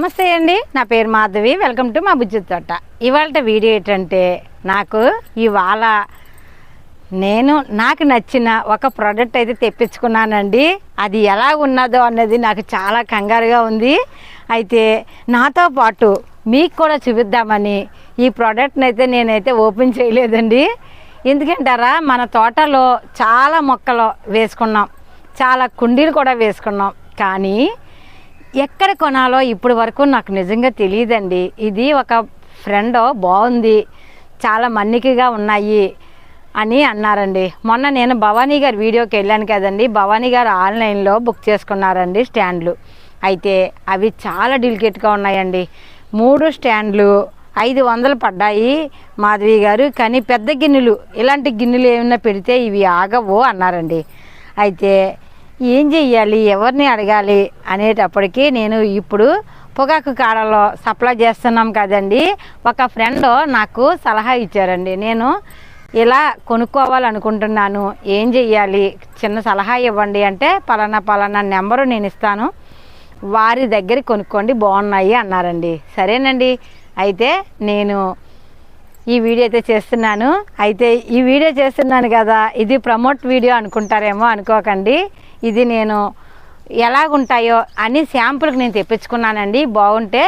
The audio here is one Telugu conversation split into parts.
నమస్తే అండి. నా పేరు మాధవి. వెల్కమ్ టు మా బుజ్జి తోట. ఇవాళ వీడియో ఏంటంటే నాకు ఇవాళ నేను నాకు నచ్చిన ఒక ప్రోడక్ట్ అయితే తెప్పించుకున్నానండి. అది ఎలా ఉన్నదో అన్నది నాకు చాలా కంగారుగా ఉంది. అయితే నాతో పాటు మీకు కూడా చూపిద్దామని ఈ ప్రోడక్ట్ని అయితే నేనైతే ఓపెన్ చేయలేదండి. ఎందుకంటారా మన తోటలో చాలా మొక్కలు వేసుకున్నాం. చాలా కుండీలు కూడా వేసుకున్నాం. కానీ ఎక్కడ కొనాలో ఇప్పటి వరకు నాకు నిజంగా తెలియదండి. ఇది ఒక ఫ్రెండ్ బాగుంది చాలా మన్నికగా ఉన్నాయి అని అన్నారండి. మొన్న నేను భవానీ గారి వీడియోకి వెళ్ళాను కదండి. భవానీ గారు ఆన్లైన్లో బుక్ చేసుకున్నారండి స్టాండ్లు. అయితే అవి చాలా డెలికేట్గా ఉన్నాయండి. మూడు స్టాండ్లు ఐదు వందలు పడ్డాయి మాధవి గారు. కానీ పెద్ద గిన్నెలు ఇలాంటి గిన్నెలు ఏమైనా పెడితే ఇవి ఆగవు అన్నారండి. అయితే ఏం చెయ్యాలి? ఎవరిని అడగాలి? అనేటప్పటికి నేను ఇప్పుడు పొగాకు కాడలో సప్లై చేస్తున్నాం కదండి. ఒక ఫ్రెండ్ నాకు సలహా ఇచ్చారండి. నేను ఇలా కొనుక్కోవాలనుకుంటున్నాను. ఏం చెయ్యాలి? చిన్న సలహా ఇవ్వండి అంటే పలానా పలానా నెంబరు నేను ఇస్తాను. వారి దగ్గర కొనుక్కోండి బాగున్నాయి అన్నారండి. సరేనండి. అయితే నేను ఈ వీడియో అయితే చేస్తున్నాను. అయితే ఈ వీడియో చేస్తున్నాను కదా ఇది ప్రమోట్ వీడియో అనుకుంటారేమో అనుకోకండి. ఇది నేను ఎలాగుంటాయో అని శాంపుల్కి నేను తెప్పించుకున్నానండి. బాగుంటే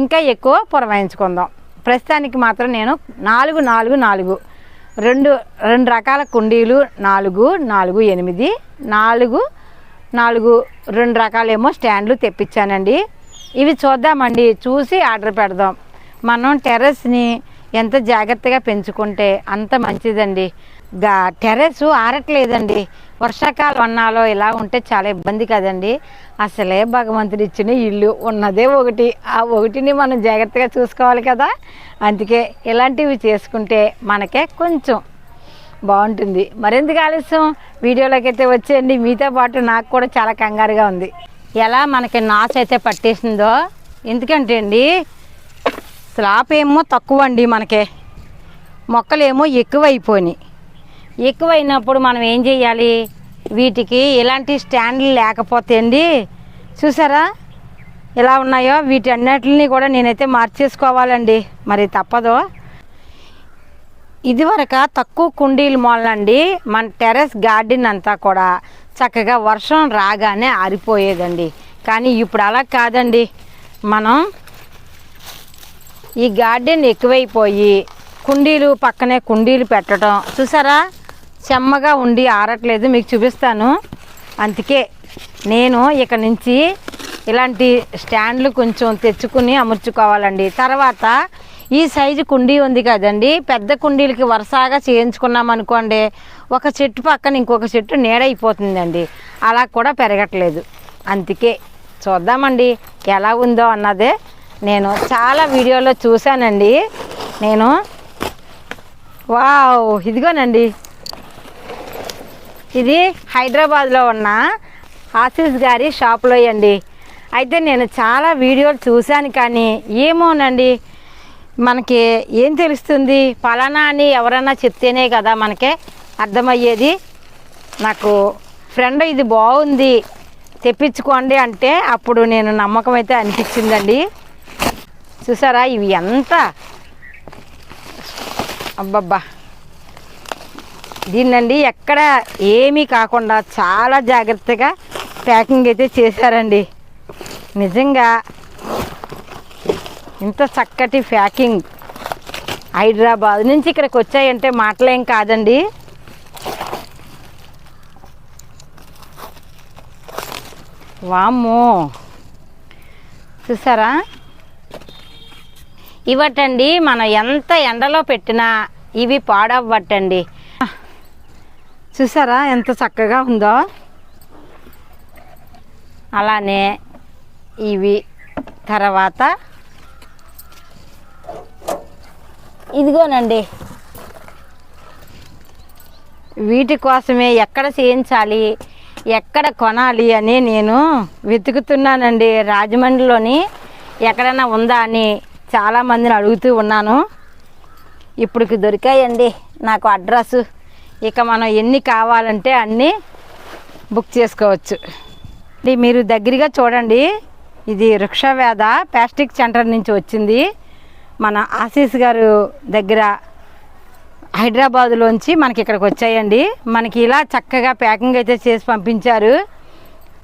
ఇంకా ఎక్కువ పురమాయించుకుందాం. ప్రస్తుతానికి మాత్రం నేను నాలుగు నాలుగు నాలుగు. రెండు రెండు రకాల కుండీలు నాలుగు నాలుగు ఎనిమిది నాలుగు నాలుగు రెండు రకాలేమో స్టాండ్లు తెప్పించానండి. ఇవి చూద్దామండి చూసి ఆర్డర్ పెడదాం. మనం టెర్రస్ని ఎంత జాగ్రత్తగా పెంచుకుంటే అంత మంచిదండి. గా టెర్రస్ ఆరట్లేదండి. వర్షాకాలం అన్నాలో ఇలా ఉంటే చాలా ఇబ్బంది కదండి. అసలే భగవంతుడు ఇచ్చిన ఇల్లు ఉన్నదే ఒకటి. ఆ ఒకటిని మనం జాగ్రత్తగా చూసుకోవాలి కదా. అందుకే ఇలాంటివి చేసుకుంటే మనకే కొంచెం బాగుంటుంది. మరెందుకు ఆలస్యం? వీడియోలోకి అయితే వచ్చేయండి. మీతో పాటు నాకు కూడా చాలా కంగారుగా ఉంది. ఎలా మనకి నాచు అయితే పట్టేసిందో. ఎందుకంటే అండి స్లాప్ ఏమో తక్కువ అండి మనకి. మొక్కలేమో ఎక్కువైపోయినాయి. ఎక్కువైనప్పుడు మనం ఏం చేయాలి వీటికి ఇలాంటి స్టాండ్లు లేకపోతే అండి చూసారా? ఎలా ఉన్నాయో? వీటి అన్నిటిని కూడా నేనైతే మార్చేసుకోవాలండి. మరి తప్పదు. ఇదివరక తక్కువ కుండీలు మొదలండి మన టెర్రస్ గార్డెన్ అంతా కూడా చక్కగా వర్షం రాగానే ఆరిపోయేదండి. కానీ ఇప్పుడు అలా కాదండి. మనం ఈ గార్డెన్ ఎక్కువైపోయి కుండీలు పక్కనే కుండీలు పెట్టడం చూసారా? చెమ్మగా ఉండి ఆరట్లేదు మీకు చూపిస్తాను. అందుకే నేను ఇక నుంచి ఇలాంటి స్టాండ్లు కొంచెం తెచ్చుకుని అమర్చుకోవాలండి. తర్వాత ఈ సైజు కుండీ ఉంది కదండి పెద్ద కుండీలకి వరుసగా చేయించుకున్నాం అనుకోండి ఒక చెట్టు పక్కన ఇంకొక చెట్టు నీడైపోతుందండి. అలా కూడా పెరగట్లేదు. అందుకే చూద్దామండి ఎలా ఉందో అన్నదే నేను చాలా వీడియోలో చూశానండి. నేను వావ్ ఇదిగోనండి. ఇది హైదరాబాద్లో ఉన్న ఆశీస్ గారి షాప్లో అండి. అయితే నేను చాలా వీడియోలు చూశాను కానీ ఏమోనండి. మనకి ఏం తెలుస్తుంది? ఫలానా అని ఎవరైనా చెప్తేనే కదా మనకి అర్థమయ్యేది. నాకు ఫ్రెండ్ ఇది బాగుంది తెప్పించుకోండి అంటే అప్పుడు నేను నమ్మకం అయితే అనిపించిందండి. చూసారా? ఇవి ఎంత? అబ్బబ్బా. దీన్నండి ఎక్కడ ఏమీ కాకుండా చాలా జాగ్రత్తగా ప్యాకింగ్ అయితే చేశారండి. నిజంగా ఇంత చక్కటి ప్యాకింగ్ హైదరాబాద్ నుంచి ఇక్కడికి వచ్చాయంటే మాటలేం కాదండి. వామ్మో. చూసారా? ఇవటండి మనం ఎంత ఎండలో పెట్టినా ఇవి పాడవ్వటండి. చూసారా ఎంత చక్కగా ఉందో? అలానే ఇవి తర్వాత ఇదిగోనండి. వీటి కోసమే ఎక్కడ చేయించాలి ఎక్కడ కొనాలి అని నేను వెతుకుతున్నానండి. రాజమండ్రిలోని ఎక్కడైనా ఉందా అని చాలామందిని అడుగుతూ ఉన్నాను. ఇప్పటికి దొరికాయండి. నాకు అడ్రస్. ఇక మనం ఎన్ని కావాలంటే అన్నీ బుక్ చేసుకోవచ్చు. ఇది మీరు దగ్గరగా చూడండి. ఇది వృక్షవేద ప్లాస్టిక్ సెంటర్ నుంచి వచ్చింది. మన ఆశీస్ గారు దగ్గర హైదరాబాదులోంచి మనకి ఇక్కడికి వచ్చాయండి. మనకి ఇలా చక్కగా ప్యాకింగ్ అయితే చేసి పంపించారు.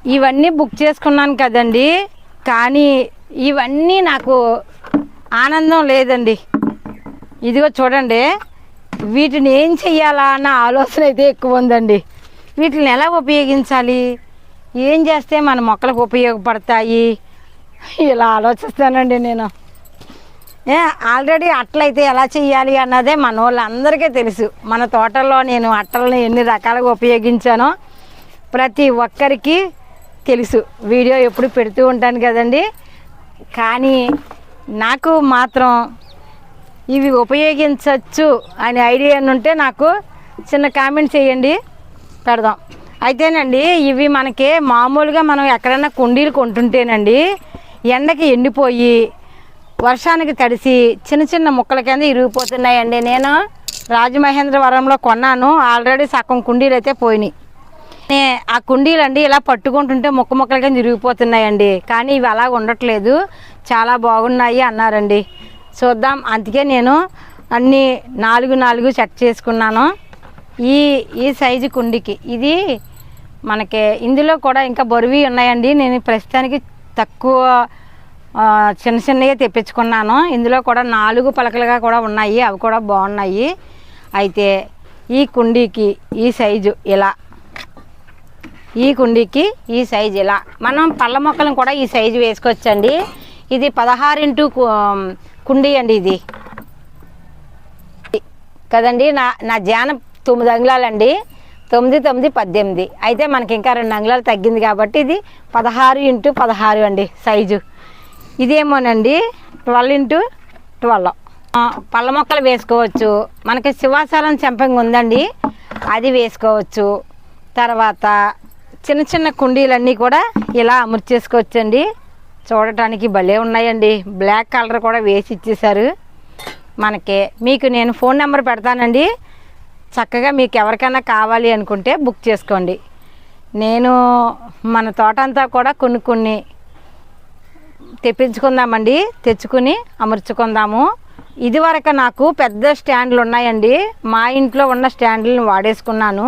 ఇవన్నీ బుక్ చేసుకున్నాను కదండి. కానీ ఇవన్నీ నాకు ఆనందం లేదండి. ఇదిగో చూడండి వీటిని ఏం చెయ్యాలా అన్న ఆలోచన అయితే ఎక్కువ ఉందండి. వీటిని ఎలా ఉపయోగించాలి? ఏం చేస్తే మన మొక్కలకు ఉపయోగపడతాయి? ఇలా ఆలోచిస్తానండి నేను. ఏ ఆల్రెడీ అట్లయితే ఎలా చేయాలి అన్నదే మన వాళ్ళందరికీ తెలుసు. మన తోటల్లో నేను అట్టలను ఎన్ని రకాలుగా ఉపయోగించానో ప్రతి ఒక్కరికి తెలుసు. వీడియో ఎప్పుడు పెడుతూ ఉంటాను కదండి. కానీ నాకు మాత్రం ఇవి ఉపయోగించవచ్చు అనే ఐడియా ఉంటే నాకు చిన్న కామెంట్ చేయండి. పెడదాం. అయితేనండి ఇవి మనకి మామూలుగా మనం ఎక్కడైనా కుండీలు కొంటుంటేనండి ఎండకి ఎండిపోయి వర్షానికి తడిసి చిన్న చిన్న ముక్కల కింద ఇరిగిపోతున్నాయండి. నేను రాజమహేంద్రవరంలో కొన్నాను. ఆల్రెడీ సగం కుండీలు అయితే పోయినాయి. ఆ కుండీలు అండి ఇలా పట్టుకుంటుంటే ముక్క ముక్కల కింద ఇరిగిపోతున్నాయండి. కానీ ఇవి అలా ఉండట్లేదు. చాలా బాగున్నాయి అన్నారండి. చూద్దాం అందుకే నేను అన్నీ నాలుగు నాలుగు సెట్ చేసుకున్నాను. ఈ ఈ సైజు కుండీకి. ఇది మనకి ఇందులో కూడా ఇంకా బరువి ఉన్నాయండి. నేను ప్రస్తుతానికి తక్కువ చిన్న చిన్నగా తెప్పించుకున్నాను. ఇందులో కూడా నాలుగు పలకలుగా కూడా ఉన్నాయి. అవి కూడా బాగున్నాయి. అయితే ఈ కుండీకి ఈ సైజు ఇలా. ఈ కుండీకి ఈ సైజు ఇలా. మనం పళ్ళ మొక్కలను కూడా ఈ సైజు వేసుకోవచ్చండి. ఇది పదహారు ఇంటూ కు- కుండీ అండి ఇది. కదండి నా నా ధ్యానం తొమ్మిది అంగుళాలండి. తొమ్మిది తొమ్మిది పద్దెనిమిది. అయితే మనకి ఇంకా రెండు అంగుళాలు తగ్గింది కాబట్టి ఇది పదహారు ఇంటూ పదహారు అండి సైజు. ఇదేమోనండి ట్వెల్వ్ ఇంటూ ట్వెల్వ్. పళ్ళ మొక్కలు వేసుకోవచ్చు. మనకి శివాసాలం చెంపంగా ఉందండి. అది వేసుకోవచ్చు. తర్వాత చిన్న చిన్న కుండీలన్నీ కూడా ఇలా అమర్చేసుకోవచ్చండి. చూడటానికి భలే ఉన్నాయండి. బ్లాక్ కలర్ కూడా వేసి ఇచ్చేసారు మనకి మీకు నేను ఫోన్ నెంబర్ పెడతానండి. చక్కగా మీకు ఎవరికైనా కావాలి అనుకుంటే బుక్ చేసుకోండి. నేను మన తోట అంతా కూడా కొన్ని కొన్ని తెప్పించుకుందామండి. తెచ్చుకుని అమర్చుకుందాము. ఇదివరకు నాకు పెద్ద స్టాండ్లు ఉన్నాయండి. మా ఇంట్లో ఉన్న స్టాండ్లను వాడేసుకున్నాను.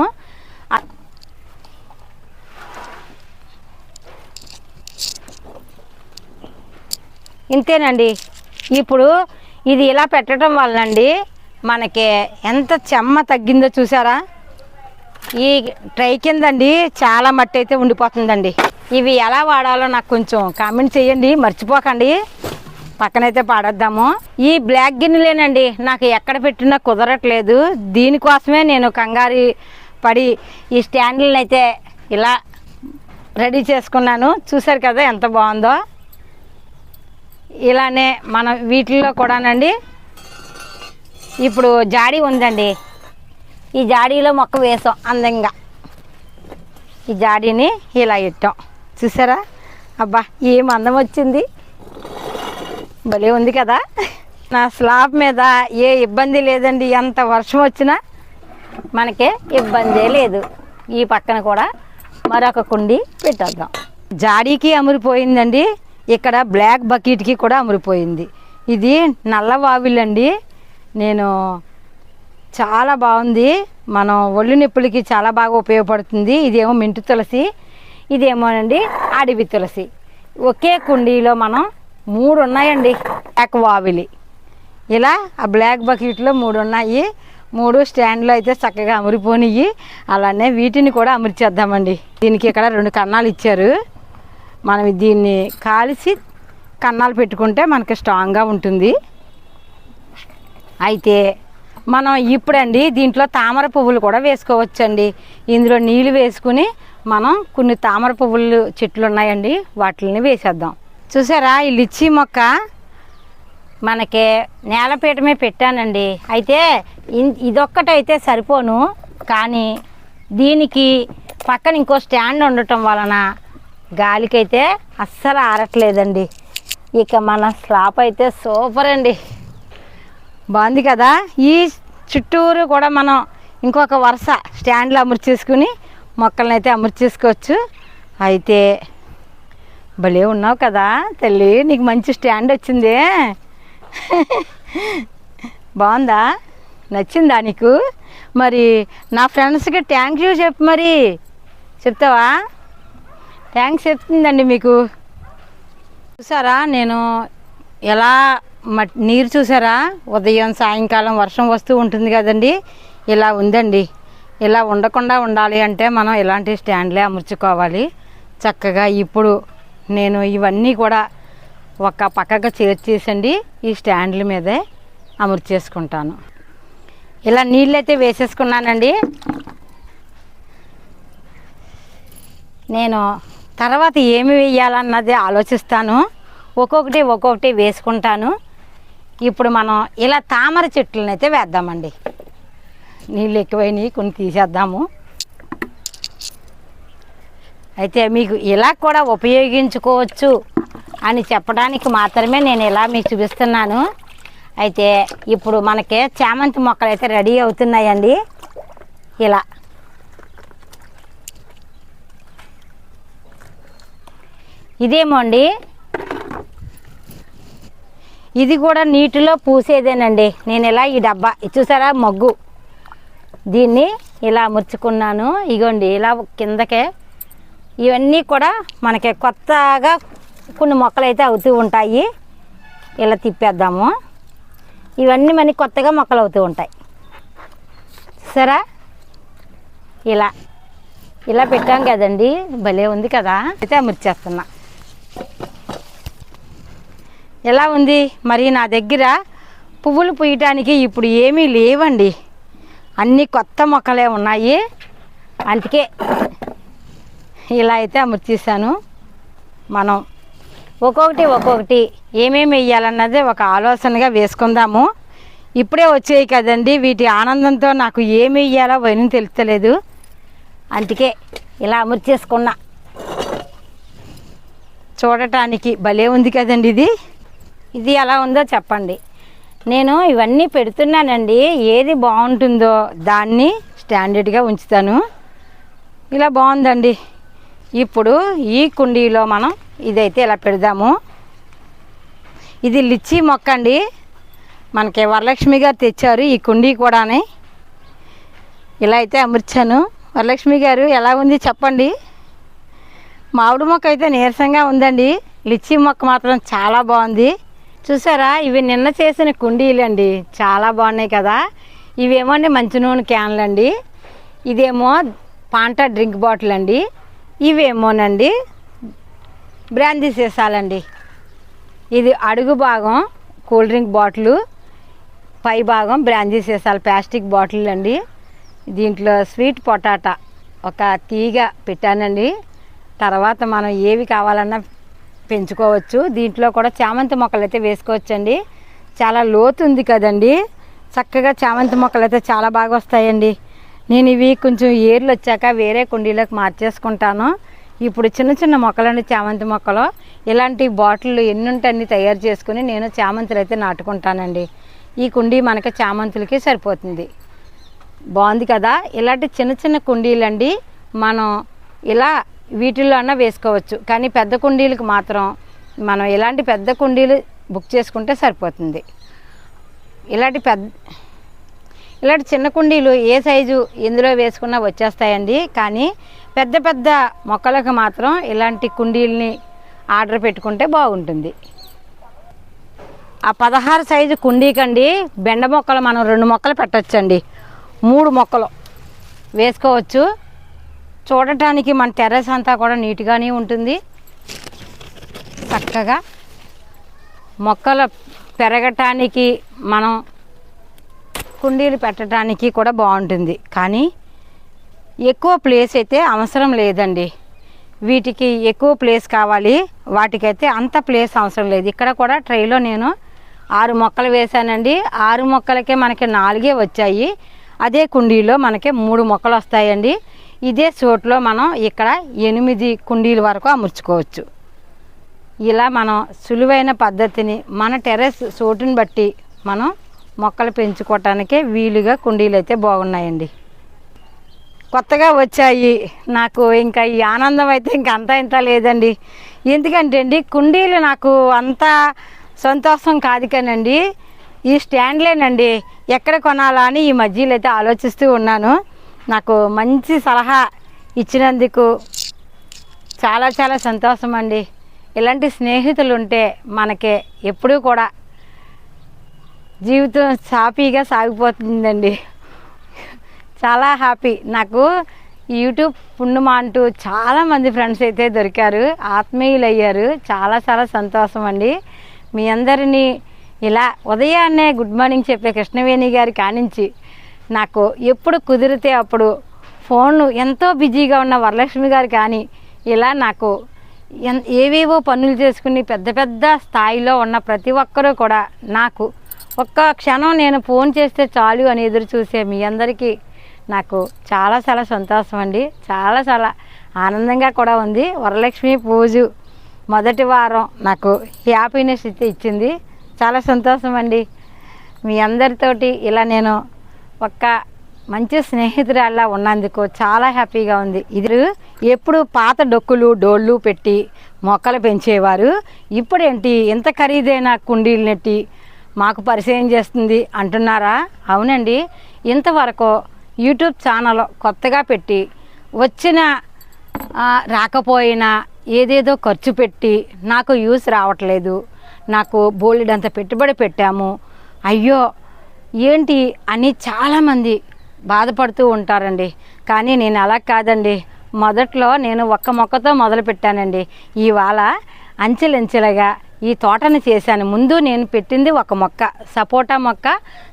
ఇంతేనండి. ఇప్పుడు ఇది ఇలా పెట్టడం వల్లండి మనకి ఎంత చెమ్మ తగ్గిందో చూసారా? ఈ ట్రై కిందండి చాలా మట్టి అయితే ఉండిపోతుందండి. ఇవి ఎలా వాడాలో నాకు కొంచెం కామెంట్ చేయండి మర్చిపోకండి. పక్కనైతే పాడేద్దాము. ఈ బ్లాక్ గిన్నెలేనండి నాకు ఎక్కడ పెట్టినా కుదరట్లేదు. దీనికోసమే నేను కంగారి పడి ఈ స్టాండ్లను అయితే ఇలా రెడీ చేసుకున్నాను. చూసారు కదా ఎంత బాగుందో? ఇలానే మన వీటిల్లో కూడానండి. ఇప్పుడు జాడీ ఉందండి. ఈ జాడీలో మొక్క వేసాం అందంగా. ఈ జాడీని ఇలా ఇట్టాం చూసారా? అబ్బా ఏం అందం వచ్చింది? భలే ఉంది కదా? నా స్లాబ్ మీద ఏ ఇబ్బంది లేదండి. ఎంత వర్షం వచ్చినా మనకే ఇబ్బందే లేదు. ఈ పక్కన కూడా మరొక కుండి పెట్టేద్దాం. జాడీకి అమురిపోయిందండి. ఇక్కడ బ్లాక్ బకెట్కి కూడా అమరిపోయింది. ఇది నల్ల వావిలండి నేను చాలా బాగుంది. మనం ఒళ్ళు నొప్పులకి చాలా బాగా ఉపయోగపడుతుంది. ఇదేమో మింటు తులసి ఇదేమోనండి అడవి తులసి. ఒకే కుండీలో మనం మూడు ఉన్నాయండి బ్లాక్ వావిలి ఇలా ఆ బ్లాక్ బకెట్లో మూడు ఉన్నాయి మూడు స్టాండ్లో అయితే చక్కగా అమరిపోనియి. అలానే వీటిని కూడా అమర్చేద్దామండి. దీనికి ఇక్కడ రెండు కన్నాలు ఇచ్చారు. మనం దీన్ని కాల్చి కన్నాలు పెట్టుకుంటే మనకి స్ట్రాంగ్గా ఉంటుంది. అయితే మనం ఇప్పుడండి దీంట్లో తామర పువ్వులు కూడా వేసుకోవచ్చండి. ఇందులో నీళ్ళు వేసుకుని మనం కొన్ని తామర పువ్వులు చెట్లు ఉన్నాయండి వాటిని వేసేద్దాం. చూసారా ఈ లిచ్చి మొక్క? మనకి నేలపీఠమే పెట్టానండి. అయితే ఇదొక్కటైతే సరిపోను. కానీ దీనికి పక్కన ఇంకో స్టాండ్ ఉండటం వలన గాలికైతే అస్సలు ఆరట్లేదండి. ఇక మన స్లాప్ అయితే సూపర్ అండి. బాగుంది కదా? ఈ చుట్టూరు కూడా మనం ఇంకొక వరుస స్టాండ్లో అమర్చేసుకుని మొక్కలను అయితే అమర్చేసుకోవచ్చు అయితే భలే ఉన్నావు కదా తల్లి నీకు మంచి స్టాండ్ వచ్చింది. బాగుందా? నచ్చిందా నీకు? మరి నా ఫ్రెండ్స్కి థ్యాంక్ యూ చెప్పు మరి. చెప్తావా? థ్యాంక్స్ చెప్తుందండి మీకు. చూసారా నేను ఎలా మట్ నీరు చూసారా? ఉదయం సాయంకాలం వర్షం వస్తూ ఉంటుంది కదండి. ఇలా ఉందండి. ఇలా ఉండకుండా ఉండాలి అంటే మనం ఇలాంటి స్టాండ్లే అమర్చుకోవాలి. చక్కగా ఇప్పుడు నేను ఇవన్నీ కూడా ఒక పక్కగా చేర్చేసండి ఈ స్టాండ్ల మీదే అమర్చేసుకుంటాను. ఇలా నీళ్ళైతే వేసేసుకున్నానండి. నేను తర్వాత ఏమి వేయాలన్నది ఆలోచిస్తాను. ఒక్కొక్కటి ఒక్కొక్కటి వేసుకుంటాను. ఇప్పుడు మనం ఇలా తామర చెట్లను అయితే వేద్దామండి. నీళ్ళు ఎక్కువైనవి కొన్ని తీసేద్దాము. అయితే మీకు ఇలా కూడా ఉపయోగించుకోవచ్చు అని చెప్పడానికి మాత్రమే నేను ఇలా మీకు చూపిస్తున్నాను. అయితే ఇప్పుడు మనకి చామంతి మొక్కలు అయితే రెడీ అవుతున్నాయండి. ఇలా. ఇదేమో అండి. ఇది కూడా నీటిలో పూసేదేనండి. నేను ఇలా ఈ డబ్బా చూసారా మగ్గు. దీన్ని ఇలా అమర్చుకున్నాను ఇగోండి ఇలా కిందకే. ఇవన్నీ కూడా మనకి కొత్తగా కొన్ని మొక్కలు అయితే అవుతూ ఉంటాయి. ఇలా తిప్పేద్దాము. ఇవన్నీ మనకి కొత్తగా మొక్కలు అవుతూ ఉంటాయి. సరే ఇలా. ఇలా పెట్టాం కదండి. భలే ఉంది కదా. అయితే అమర్చేస్తున్నా ఎలా ఉంది? మరి నా దగ్గర పువ్వులు పూయటానికి ఇప్పుడు ఏమీ లేవండి. అన్నీ కొత్త మొక్కలే ఉన్నాయి. అందుకే ఇలా అయితే అమర్చేసాను మనం ఒక్కొక్కటి ఒక్కొక్కటి ఏమేమి వేయాలన్నది ఒక ఆలోచనగా వేసుకుందాము. ఇప్పుడే వచ్చాయి కదండి. వీటి ఆనందంతో నాకు ఏమి వేయాలో వైన తెలుస్తలేదు. అందుకే ఇలా అమర్చేసుకున్నా. చూడటానికి భలే ఉంది కదండి ఇది. ఇది ఎలా ఉందో చెప్పండి. నేను ఇవన్నీ పెడుతున్నానండి. ఏది బాగుంటుందో దాన్ని స్టాండర్డ్గా ఉంచుతాను. ఇలా బాగుందండి. ఇప్పుడు ఈ కుండీలో మనం ఇదైతే ఇలా పెడదాము. ఇది లిచ్చి మొక్క అండి. మనకి వరలక్ష్మి గారు తెచ్చారు ఈ కుండీ కూడాని. ఇలా అయితే అమర్చాను. వరలక్ష్మి గారు ఎలా ఉంది చెప్పండి. మామిడి మొక్క అయితే నీరసంగా ఉందండి. లిచ్చి మొక్క మాత్రం చాలా బాగుంది. చూసారా? ఇవి నిన్న చేసిన కుండీలు అండి చాలా బాగున్నాయి కదా. ఇవేమో అండి మంచి నూనె క్యాన్లు అండి ఇదేమో పాంటా డ్రింక్ బాటిల్ అండి ఇవేమోనండి? బ్రాందీ సీసాలండి. ఇది అడుగు భాగం కూల్ డ్రింక్ బాటిల్. పై భాగం బ్రాందీ సీసాలు ప్లాస్టిక్ బాటిల్ అండి దీంట్లో స్వీట్ పొటాటా ఒక తీగ పెట్టానండి. తర్వాత మనం ఏవి కావాలన్నా పెంచుకోవచ్చు. దీంట్లో కూడా చామంతి మొక్కలు అయితే వేసుకోవచ్చండి. చాలా లోతు ఉంది కదండి. చక్కగా చామంతి మొక్కలు అయితే చాలా బాగా వస్తాయండి. నేను ఇవి కొంచెం ఏర్లు వచ్చాక వేరే కుండీలోకి మార్చేసుకుంటాను. ఇప్పుడు చిన్న చిన్న మొక్కలండి చామంతి మొక్కలు. ఇలాంటి బాటిల్లు ఎన్ని ఉంటే అన్ని తయారు చేసుకుని నేను చామంతులు అయితే నాటుకుంటానండి. ఈ కుండీ మనకి చామంతులకి సరిపోతుంది. బాగుంది కదా? ఇలాంటి చిన్న చిన్న కుండీలండి. మనం ఇలా వీటిల్లో అన్నా వేసుకోవచ్చు. కానీ పెద్ద కుండీలకు మాత్రం మనం ఇలాంటి పెద్ద కుండీలు బుక్ చేసుకుంటే సరిపోతుంది. ఇలాంటి పెద్ద ఇలాంటి చిన్న కుండీలు ఏ సైజు ఇందులో వేసుకున్నా వచ్చేస్తాయండి. కానీ పెద్ద పెద్ద మొక్కలకు మాత్రం ఇలాంటి కుండీలని ఆర్డర్ పెట్టుకుంటే బాగుంటుంది. ఆ పదహారు సైజు కుండీకండి బెండ మొక్కలు మనం రెండు మొక్కలు పెట్టచ్చండి. మూడు మొక్కలు వేసుకోవచ్చు. చూడటానికి మన టెర్రస్ అంతా కూడా నీట్గానే ఉంటుంది. చక్కగా మొక్కలు పెరగటానికి మనం కుండీలు పెట్టడానికి కూడా బాగుంటుంది. కానీ ఎక్కువ ప్లేస్ అయితే అవసరం లేదండి. వీటికి ఎక్కువ ప్లేస్ కావాలి. వాటికైతే అంత ప్లేస్ అవసరం లేదు. ఇక్కడ కూడా ట్రైలో నేను ఆరు మొక్కలు వేశానండి. ఆరు మొక్కలకే మనకి నాలుగే వచ్చాయి. అదే కుండీలో మనకి మూడు మొక్కలు వస్తాయండి. ఇదే చోట్లో మనం ఇక్కడ ఎనిమిది కుండీల వరకు అమర్చుకోవచ్చు. ఇలా మనం సులువైన పద్ధతిని మన టెర్రస్ చోటుని బట్టి మనం మొక్కలు పెంచుకోవటానికే వీలుగా కుండీలు అయితే బాగున్నాయండి. కొత్తగా వచ్చాయి. నాకు ఇంకా ఈ ఆనందం అయితే ఇంక అంతా ఇంత లేదండి. ఎందుకంటే అండి కుండీలు నాకు అంత సంతోషం కాదు కానండి ఈ స్టాండ్లేనండి. ఎక్కడ కొనాలా అని ఈ మధ్యలో అయితే ఆలోచిస్తూ ఉన్నాను. నాకు మంచి సలహా ఇచ్చినందుకు చాలా చాలా సంతోషం అండి ఇలాంటి స్నేహితులు ఉంటే మనకి ఎప్పుడూ కూడా జీవితం హ్యాపీగా సాగిపోతుందండి. చాలా హ్యాపీ. నాకు యూట్యూబ్ పుణ్యమా అంటూ చాలామంది ఫ్రెండ్స్ అయితే దొరికారు. ఆత్మీయులు అయ్యారు చాలా చాలా సంతోషం అండి మీ అందరినీ ఇలా ఉదయాన్నే గుడ్ మార్నింగ్ చెప్పే కృష్ణవేణి గారి కానించి నాకు ఎప్పుడు కుదిరితే అప్పుడు ఫోన్ ఎంతో బిజీగా ఉన్న వరలక్ష్మి గారు కానీ ఇలా నాకు ఎన్- ఏవేవో పనులు చేసుకుని పెద్ద పెద్ద స్థాయిలో ఉన్న ప్రతి ఒక్కరూ కూడా నాకు ఒక్క క్షణం నేను ఫోన్ చేస్తే చాలు అని ఎదురు చూసే మీ అందరికీ నాకు చాలా చాలా సంతోషం అండి. చాలా చాలా ఆనందంగా కూడా ఉంది. వరలక్ష్మి పూజ మొదటి వారం నాకు హ్యాపీనెస్ ఇచ్చింది. చాలా సంతోషం అండి. మీ అందరితోటి ఇలా నేను ఒక్క మంచి స్నేహితురాల్లా ఉన్నందుకు చాలా హ్యాపీగా ఉంది. ఇది ఎప్పుడు పాత డొక్కులు డోళ్ళు పెట్టి మొక్కలు పెంచేవారు. ఇప్పుడేంటి? ఇంత ఖరీదైన కుండీలు నెట్టి మాకు పరిచయం చేస్తుంది అంటున్నారా? అవునండి. ఇంతవరకు యూట్యూబ్ ఛానల్ కొత్తగా పెట్టి వచ్చిన రాకపోయినా ఏదేదో ఖర్చు పెట్టి నాకు యూస్ రావట్లేదు. నాకు బోలెడంత పెట్టుబడి పెట్టాము. అయ్యో ఏంటి అని చాలామంది బాధపడుతూ ఉంటారండి. కానీ నేను అలా కాదండి. మొదట్లో నేను ఒక్క మొక్కతో మొదలు పెట్టానండి. ఇవాళ అంచెలంచెలుగా ఈ తోటను చేశాను. ముందు నేను పెట్టింది ఒక మొక్క సపోటా మొక్క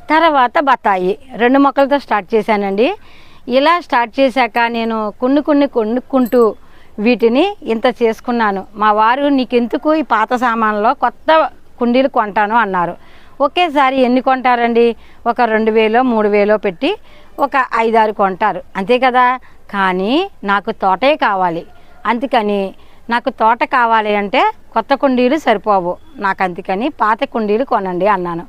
తర్వాత బత్తాయి. రెండు మొక్కలతో స్టార్ట్ చేశానండి. ఇలా స్టార్ట్ చేశాక నేను కొన్ని కొన్ని కొనుక్కుంటూ వీటిని ఇంత చేసుకున్నాను. మా వారు నీకెందుకు ఈ పాత సామాన్లో కొత్త కుండీలు కొంటాను? అన్నారు. ఒకేసారి ఎన్ని కొంటారండి? ఒక రెండు వేలో మూడు వేలో పెట్టి ఒక ఐదారు కొంటారు. అంతే కదా? కానీ నాకు తోటే కావాలి. అందుకని నాకు తోట కావాలి అంటే కొత్త కుండీలు సరిపోవు. నాకు అందుకని పాత కుండీలు కొనండి అన్నాను.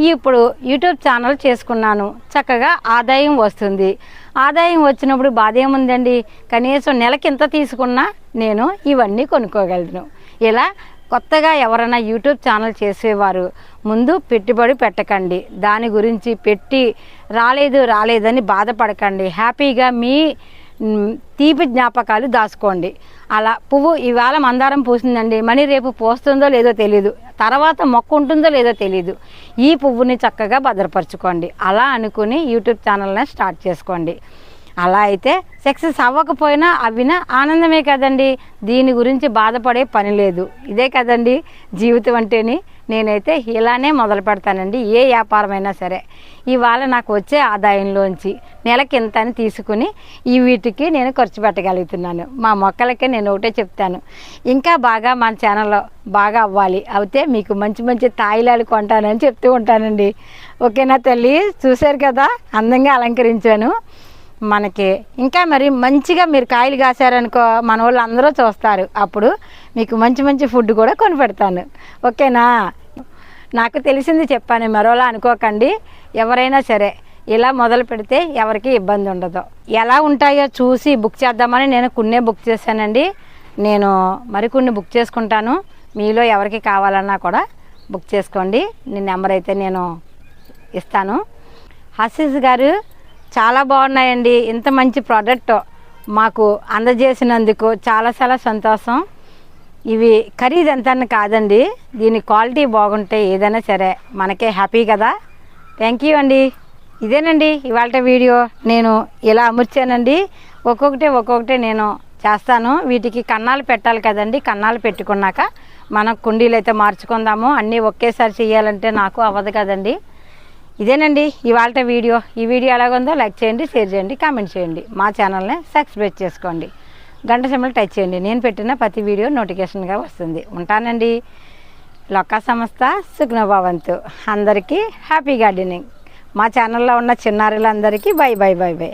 ఇప్పుడు యూట్యూబ్ ఛానల్ చేసుకున్నాను. చక్కగా ఆదాయం వస్తుంది. ఆదాయం వచ్చినప్పుడు బాధ ఏముందండి కనీసం నెలకి ఇంత తీసుకున్నా నేను ఇవన్నీ కొనుక్కోగలను. ఇలా కొత్తగా ఎవరైనా యూట్యూబ్ ఛానల్ చేసేవారు ముందు పెట్టుబడి పెట్టకండి. దాని గురించి పెట్టి రాలేదు రాలేదని బాధపడకండి. హ్యాపీగా మీ తీపి జ్ఞాపకాలు దాచుకోండి. అలా పువ్వు ఇవాళ మందారం పూసిందండి. మనీ రేపు పోస్తుందో లేదో తెలియదు తర్వాత మొక్క ఉంటుందో లేదో తెలియదు ఈ పువ్వుని చక్కగా భద్రపరచుకోండి. అలా అనుకుని యూట్యూబ్ ఛానల్ని స్టార్ట్ చేసుకోండి. అలా అయితే సక్సెస్ అవ్వకపోయినా అవినా ఆనందమే కదండి. దీని గురించి బాధపడే పని లేదు. ఇదే కదండి జీవితం అంటేని నేనైతే ఇలానే మొదలు పెడతానండి. ఏ వ్యాపారమైనా సరే. ఇవాళ నాకు వచ్చే ఆదాయంలోంచి నెలకి ఇంత అని తీసుకుని ఈ వీటికి నేను ఖర్చు పెట్టగలుగుతున్నాను. మా మొక్కలకే నేను ఒకటే చెప్తాను. ఇంకా బాగా మన ఛానల్లో బాగా అవ్వాలి. అయితే మీకు మంచి మంచి తాయిలాలు కొంటానని చెప్తూ ఉంటానండి. ఓకేనా తల్లి? చూశారు కదా? అందంగా అలంకరించాను. మనకి. ఇంకా మరి మంచిగా మీరు కాయలు కాసారనుకో మన వాళ్ళు అందరూ చూస్తారు. అప్పుడు మీకు మంచి మంచి ఫుడ్ కూడా కొనిపెడతాను. ఓకేనా? నాకు తెలిసింది చెప్పాను మరోలా అనుకోకండి. ఎవరైనా సరే ఇలా మొదలు పెడితే ఎవరికి ఇబ్బంది ఉండదు. ఎలా ఉంటాయో చూసి బుక్ చేద్దామని నేను కొన్నే బుక్ చేశానండి. నేను మరికొన్ని బుక్ చేసుకుంటాను. మీలో ఎవరికి కావాలన్నా కూడా బుక్ చేసుకోండి. నీ నెంబర్ అయితే నేను ఇస్తాను. హసీస్ గారు చాలా బాగున్నాయండి. ఇంత మంచి ప్రోడక్ట్ మాకు అందజేసినందుకు చాలా చాలా సంతోషం. ఇవి ఖరీదు ఎంత అని కాదండి. దీని క్వాలిటీ బాగుంటే ఏదైనా సరే మనకే హ్యాపీ కదా. థ్యాంక్ యూ అండి. ఇదేనండి ఇవాళ వీడియో నేను ఇలా అమర్చానండి. ఒక్కొక్కటి ఒక్కొక్కటి నేను చేస్తాను. వీటికి కన్నాలు పెట్టాలి కదండి. కన్నాలు పెట్టుకున్నాక మనం కుండీలు అయితే మార్చుకుందాము. అన్నీ ఒకేసారి చేయాలంటే నాకు అవ్వదు కదండి. ఇదేనండి ఇవాళ వీడియో. ఈ వీడియో ఎలాగుందో లైక్ చేయండి షేర్ చేయండి కామెంట్ చేయండి. మా ఛానల్ని సబ్స్క్రైబ్ చేసుకోండి. గంట సెమ్మలు టచ్ చేయండి. నేను పెట్టిన ప్రతి వీడియో నోటిఫికేషన్గా వస్తుంది. ఉంటానండి. లొక్క సంస్థ సుగ్నభవంతు. అందరికీ హ్యాపీ గార్డెనింగ్. మా ఛానల్లో ఉన్న చిన్నారులందరికీ బై బై బై బై.